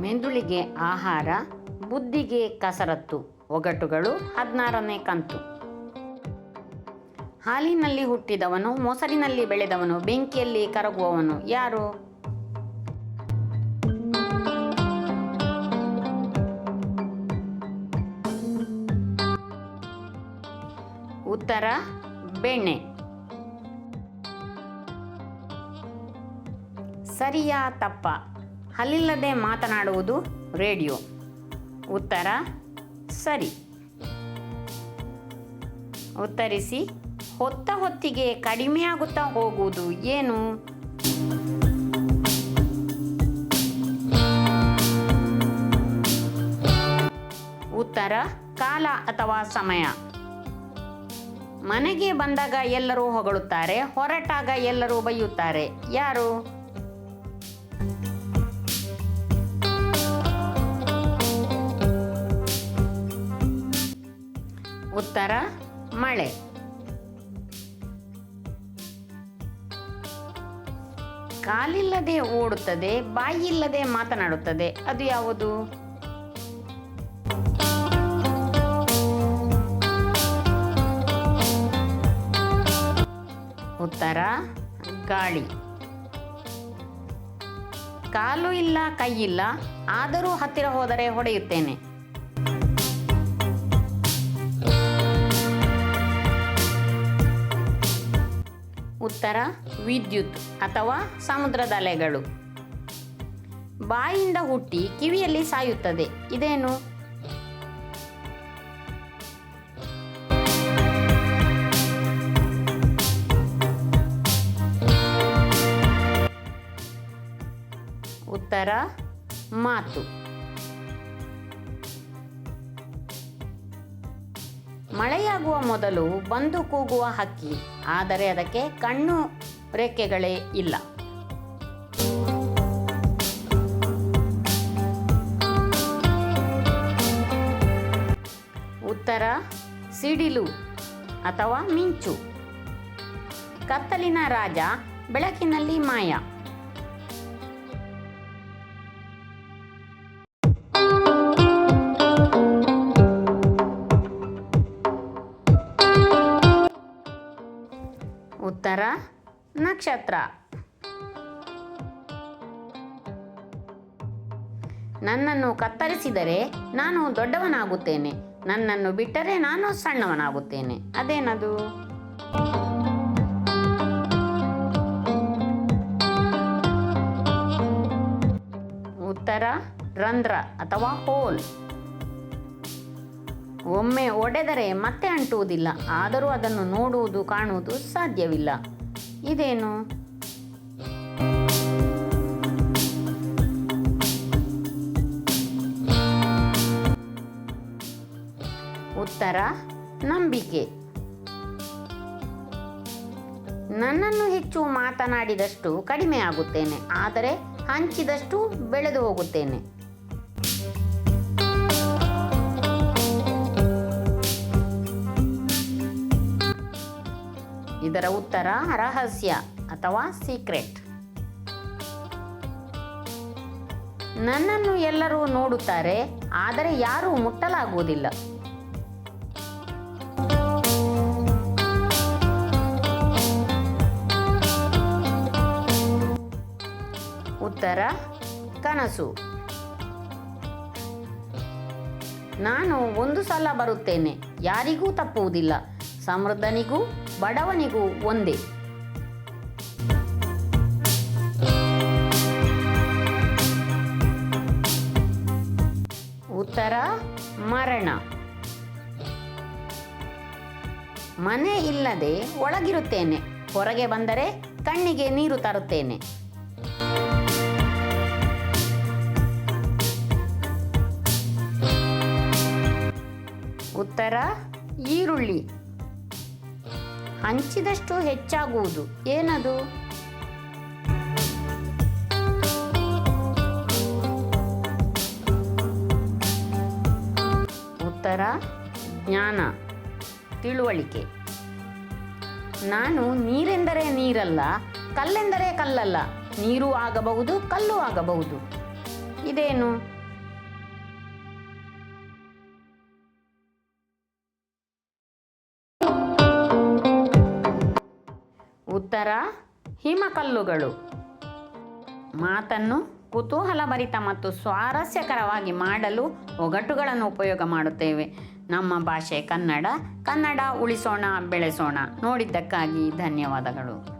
ಮೆದುಳಿಗೆ ಆಹಾರ, ಬುದ್ಧಿಗೆ ಕಸರತ್ತು, ಒಗಟುಗಳು ಹದಿನಾರನೇ ಕಂತು. ಹಾಲಿನಲ್ಲಿ ಹುಟ್ಟಿದವನು, ಮೊಸರಿನಲ್ಲಿ ಬೆಳೆದವನು, ಬೆಂಕಿಯಲ್ಲಿ ಕರಗುವವನು. ಯಾರು? ಉತ್ತರ, ಬೆಣ್ಣೆ. ಸರಿಯಾ ತಪ್ಪ. ಹಲ್ಲಿಲ್ಲದೆ ಮಾತನಾಡುವುದು ರೇಡಿಯೋ. ಉತ್ತರ, ಸರಿ. ಉತ್ತರಿಸಿ, ಹೊತ್ತ ಹೊತ್ತಿಗೆ ಕಡಿಮೆಯಾಗುತ್ತಾ ಹೋಗುವುದು ಏನು? ಉತ್ತರ, ಕಾಲ ಅಥವಾ ಸಮಯ? ಮನೆಗೆ ಬಂದಾಗ ಎಲ್ಲರೂ ಹೊಗಳುತ್ತಾರೆ, ಹೊರಟಾಗ ಎಲ್ಲರೂ ಬೈಯುತ್ತಾರೆ. ಯಾರು? ಉತ್ತರ, ಮಳೆ. ಕಾಲಿಲ್ಲದೆ ಓಡುತ್ತದೆ ಬಾಯಿಲ್ಲದೆ ಮಾತನಾಡುತ್ತದೆ, ಅದು ಯಾವುದು? ಉತ್ತರ, ಗಾಳಿ. ಕಾಲು ಇಲ್ಲ, ಕೈ ಇಲ್ಲ, ಆದರೂ ಹತ್ತಿರ ಹೋದರೆ ಹೊಡೆಯುತ್ತೇನೆ. ಉತ್ತರ ವಿದ್ಯುತ್ ಅಥವಾ ಸಮುದ್ರದ ಅಲೆಗಳು ಬಾಯಿಂದ ಹುಟ್ಟಿ ಕಿವಿಯಲ್ಲಿ ಸಾಯುತ್ತದೆ. ಇದೇನು? ಉತ್ತರ ಮಾತು. ಮಳೆಯಾಗುವ ಮೊದಲು ಬಂದು ಕೂಗುವ ಹಕ್ಕಿ, ಆದರೆ ಅದಕ್ಕೆ ಕಣ್ಣು ರೆಕ್ಕೆಗಳೇ ಇಲ್ಲ. ಉತ್ತರ, ಸಿಡಿಲು ಅಥವಾ ಮಿಂಚು. ಕತ್ತಲಿನ ರಾಜ ಬೆಳಕಿನಲ್ಲಿ ಮಾಯ. ಉತ್ತರ ನಕ್ಷತ್ರ. ನನ್ನನ್ನು ಕತ್ತರಿಸಿದರೆ ನಾನು ದೊಡ್ಡವನಾಗುತ್ತೇನೆ. ನನ್ನನ್ನು ಬಿಟ್ಟರೆ ನಾನು ಸಣ್ಣವನಾಗುತ್ತೇನೆ. ಅದೇನದು? ಉತ್ತರ, ರಂಧ್ರ ಅಥವಾ ಹೋಲ್. ಒಮ್ಮೆ ಒಡೆದರೆ ಮತ್ತೆ ಅಂಟುವುದಿಲ್ಲ. ಆದರೂ ಅದನ್ನು ನೋಡುವುದು, ಕಾಣುವುದು ಸಾಧ್ಯವಿಲ್ಲ. ಇದೇನು? ಉತ್ತರ, ನಂಬಿಕೆ. ನನ್ನನ್ನು ಹೆಚ್ಚು ಮಾತನಾಡಿದಷ್ಟು ಕಡಿಮೆ ಆಗುತ್ತೇನೆ ಆದರೆ ಹಂಚಿದಷ್ಟು ಬೆಳೆದು ಹೋಗುತ್ತೇನೆ. ಇದರ ಉತ್ತರ ರಹಸ್ಯ ಅಥವಾ ಸೀಕ್ರೆಟ್ ನನ್ನನ್ನು ಎಲ್ಲರೂ ನೋಡುತ್ತಾರೆ, ಆದರೆ ಯಾರೂ ಮುಟ್ಟಲಾಗುವುದಿಲ್ಲ. ಉತ್ತರ, ಕನಸು. ನಾನು ಒಂದು ಸಲ ಬರುತ್ತೇನೆ, ಯಾರಿಗೂ ತಪ್ಪುವುದಿಲ್ಲ, ಸಮೃದ್ಧನಿಗೂ ಬಡವನಿಗೂ ಒಂದೇ. ಉತ್ತರ ಮರಣ. ಮನೆ ಇಲ್ಲದೆ ಒಳಗಿರುತ್ತೇನೆ. ಹೊರಗೆ ಬಂದರೆ ಕಣ್ಣಿಗೆ ನೀರು ತರುತ್ತೇನೆ. ಉತ್ತರ ಈರುಳ್ಳಿ. ಹಂಚಿದಷ್ಟು ಹೆಚ್ಚಾಗುವುದು. ಏನದು? ಉತ್ತರ, ಜ್ಞಾನ, ತಿಳುವಳಿಕೆ. ನಾನು ನೀರೆಂದರೆ ನೀರಲ್ಲ, ಕಲ್ಲೆಂದರೆ ಕಲ್ಲಲ್ಲ. ನೀರು ಆಗಬಹುದು, ಕಲ್ಲು ಆಗಬಹುದು. ಇದೇನು? ಉತ್ತರ, ಹಿಮಕಲ್ಲುಗಳು. ಮಾತನ್ನು ಕುತೂಹಲಭರಿತ ಮತ್ತು ಸ್ವಾರಸ್ಯಕರವಾಗಿ ಮಾಡಲು ಒಗಟುಗಳನ್ನು ಉಪಯೋಗ ಮಾಡುತ್ತೇವೆ. ನಮ್ಮ ಭಾಷೆ ಕನ್ನಡ ಕನ್ನಡ ಉಳಿಸೋಣ, ಬೆಳೆಸೋಣ. ನೋಡಿದ್ದಕ್ಕಾಗಿ ಧನ್ಯವಾದಗಳು.